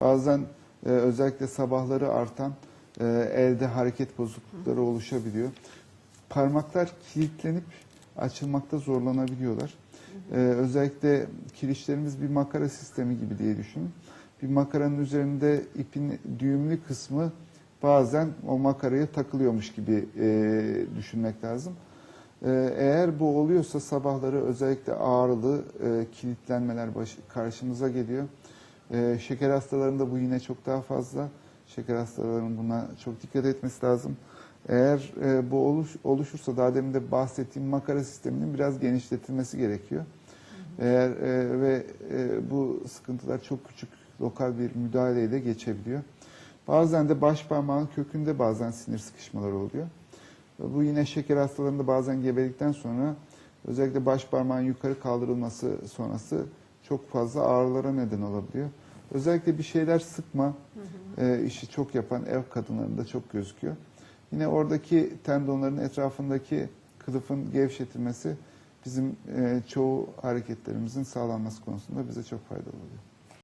Bazen e, özellikle sabahları artan e, elde hareket bozuklukları oluşabiliyor. Parmaklar kilitlenip açılmakta zorlanabiliyorlar. E, özellikle kirişlerimiz bir makara sistemi gibi diye düşünün. Bir makaranın üzerinde ipin düğümlü kısmı bazen o makaraya takılıyormuş gibi e, düşünmek lazım. E, eğer bu oluyorsa sabahları özellikle ağrılı e, kilitlenmeler baş, karşımıza geliyor. E, şeker hastalarında bu yine çok daha fazla. Şeker hastalarının buna çok dikkat etmesi lazım. Eğer e, bu oluş, oluşursa daha demin de bahsettiğim makara sisteminin biraz genişletilmesi gerekiyor. Eğer e, ve e, bu sıkıntılar çok küçük lokal bir müdahaleyle geçebiliyor. Bazen de baş parmağın kökünde bazen sinir sıkışmaları oluyor. Bu yine şeker hastalarında bazen gebelikten sonra özellikle baş parmağın yukarı kaldırılması sonrası çok fazla ağrılara neden olabiliyor. Özellikle bir şeyler sıkma e, işi çok yapan ev kadınlarında çok gözüküyor. Yine oradaki tendonların etrafındaki kılıfın gevşetilmesi bizim e, çoğu hareketlerimizin sağlanması konusunda bize çok faydalı oluyor.